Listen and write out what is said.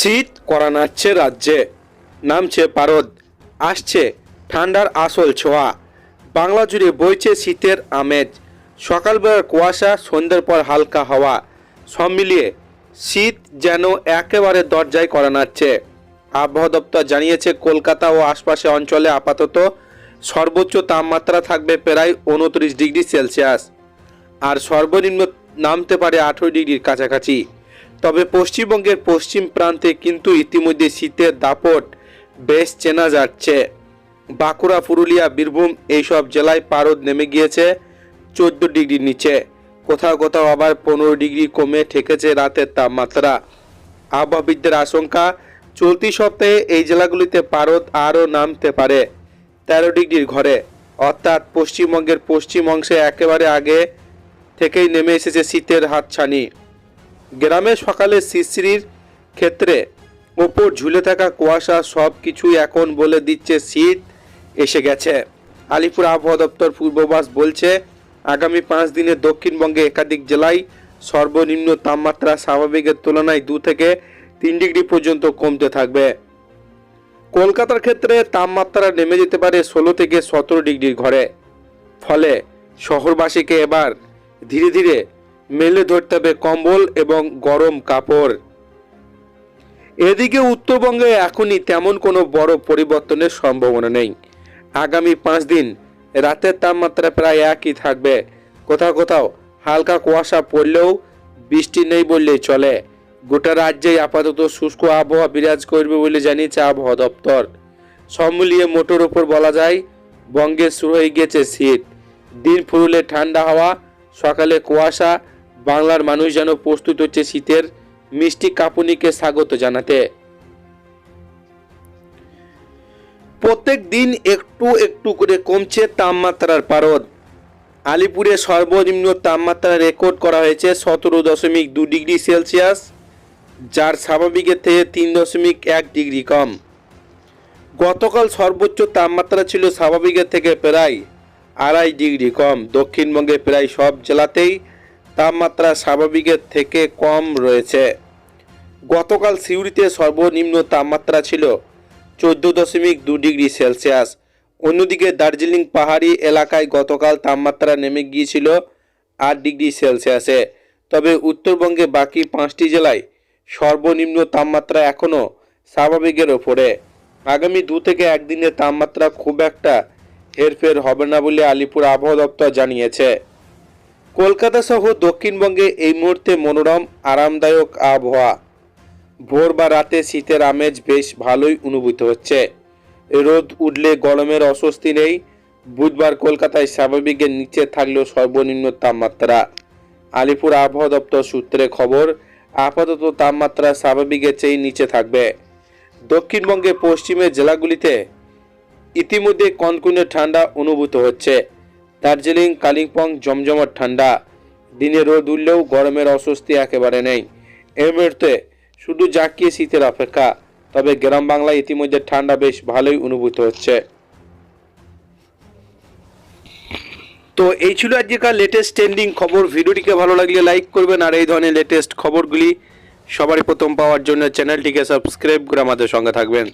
শীত করা নাচছে রাজ্যে। নামছে পারদ। আসছে ঠান্ডার আসল ছোঁয়া। বাংলা জুড়ে বইছে শীতের আমেজ। সকালবেলার কুয়াশা, সন্ধ্যের পর হালকা হাওয়া। সব মিলিয়ে শীত যেন একেবারে দরজায় করা নাচ্ছে আবহাওয়া দপ্তর জানিয়েছে, কলকাতা ও আশপাশে অঞ্চলে আপাতত সর্বোচ্চ তাপমাত্রা থাকবে প্রায় উনত্রিশ ডিগ্রি সেলসিয়াস। আর সর্বনিম্ন নামতে পারে আঠেরো ডিগ্রির কাছাকাছি। তবে পশ্চিমবঙ্গের পশ্চিম প্রান্তে কিন্তু ইতিমধ্যে শীতের দাপট বেশ চেনা যাচ্ছে। বাঁকুড়া, পুরুলিয়া, বীরভূম এইসব জেলায় পারদ নেমে গিয়েছে চোদ্দ ডিগ্রির নিচে। কোথাও কোথাও আবার পনেরো ডিগ্রি কমে ঠেকেছে রাতের তাপমাত্রা। আবহাওয়াবিদদের আশঙ্কা, চলতি সপ্তাহে এই জেলাগুলিতে পারদ আরও নামতে পারে তেরো ডিগ্রির ঘরে। অর্থাৎ পশ্চিমবঙ্গের পশ্চিম অংশে একেবারে আগে থেকেই নেমে এসেছে শীতের হাতছানি। গ্রামে সকালে শিশির ক্ষেত্রে ওপর ঝুলে থাকা কুয়াশা সব কিছুই এখন বলে দিচ্ছে শীত এসে গেছে। আলিপুর আবহাওয়া দপ্তর পূর্বাভাস বলছে, আগামী পাঁচ দিনে দক্ষিণবঙ্গে একাধিক জেলায় সর্বনিম্ন তাপমাত্রা স্বাভাবিকের তুলনায় দু থেকে তিন ডিগ্রি পর্যন্ত কমতে থাকবে। কলকাতার ক্ষেত্রে তাপমাত্রা নেমে যেতে পারে ষোলো থেকে সতেরো ডিগ্রির ঘরে। ফলে শহরবাসীকে এবার ধীরে ধীরে মেলে ধরতে হবে কম্বল এবং গরম কাপড়। এদিকে উত্তরবঙ্গে এখনই তেমন কোনো বড় পরিবর্তনের সম্ভাবনা নেই। আগামী পাঁচ দিন রাতের তাপমাত্রা প্রায় একই থাকবে। কোথাও কোথাও হালকা কুয়াশা পড়লেও বৃষ্টি নেই বললেই চলে। গোটা রাজ্যেই আপাতত শুষ্ক আবহাওয়া বিরাজ করবে বলে জানিয়েছে আবহাওয়া দপ্তর। সব মিলিয়ে মোটর ওপর বলা যায়, বঙ্গে শুরু হয়ে গেছে শীত। দিন ফুরুলে ঠান্ডা হাওয়া, সকালে কুয়াশা বাংলার মানুষ যেন প্রস্তুত হচ্ছে শীতের মিষ্টি কাপুনিকে স্বাগত জানাতে। প্রত্যেক দিন একটু একটু করে কমছে তাপমাত্রার পারদ। আলিপুরে সর্বনিম্ন তাপমাত্রা রেকর্ড করা হয়েছে সতেরো দশমিক দু ডিগ্রি সেলসিয়াস, যার স্বাভাবিকের থেকে তিন দশমিক এক ডিগ্রি কম। গতকাল সর্বোচ্চ তাপমাত্রা ছিল স্বাভাবিকের থেকে প্রায় আড়াই ডিগ্রি কম। দক্ষিণবঙ্গে প্রায় সব জেলাতেই তাপমাত্রা স্বাভাবিকের থেকে কম রয়েছে। গতকাল সিউড়িতে সর্বনিম্ন তাপমাত্রা ছিল চোদ্দ দশমিক দু ডিগ্রি সেলসিয়াস। অন্যদিকে দার্জিলিং পাহাড়ি এলাকায় গতকাল তাপমাত্রা নেমে গিয়েছিল আট ডিগ্রি সেলসিয়াসে। তবে উত্তরবঙ্গে বাকি পাঁচটি জেলায় সর্বনিম্ন তাপমাত্রা এখনও স্বাভাবিকের ওপরে। আগামী দু থেকে একদিনের তাপমাত্রা খুব একটা হেরফের হবে না বলে আলিপুর আবহাওয়া দপ্তর জানিয়েছে। কলকাতা সহ দক্ষিণবঙ্গে এই মুহূর্তে মনোরম, আরামদায়ক আবহাওয়া। ভোর বা রাতে শীতের আমেজ বেশ ভালোই অনুভূত হচ্ছে। রোদ উঠলে গরমের অস্বস্তি নেই। বুধবার কলকাতায় স্বাভাবিকের নিচে থাকলেও সর্বনিম্ন তাপমাত্রা। আলিপুর আবহাওয়া দপ্তর সূত্রে খবর, আপাতত তাপমাত্রা স্বাভাবিকের চেয়ে নিচে থাকবে। দক্ষিণবঙ্গে পশ্চিমের জেলাগুলিতে ইতিমধ্যে কনকনে ঠান্ডা অনুভূত হচ্ছে। দার্জিলিং, কালিম্পং জমজমাট ঠান্ডা। দিনে রোদ উঠলেও গরমের অস্বস্তি একেবারে নেই। এই মুহূর্তে শুধু জাকিয়ে শীতের অপেক্ষা, তবে গ্রাম বাংলায় ইতিমধ্যে ঠান্ডা বেশ ভালোই অনুভূত হচ্ছে। তো এই ছিল আজকেকার লেটেস্ট ট্রেন্ডিং খবর। ভিডিওটিকে ভালো লাগলে লাইক করবেন। আর এই ধরনের লেটেস্ট খবরগুলি সবারই প্রথম পাওয়ার জন্য চ্যানেলটিকে সাবস্ক্রাইব করে আমাদের সঙ্গে থাকবেন।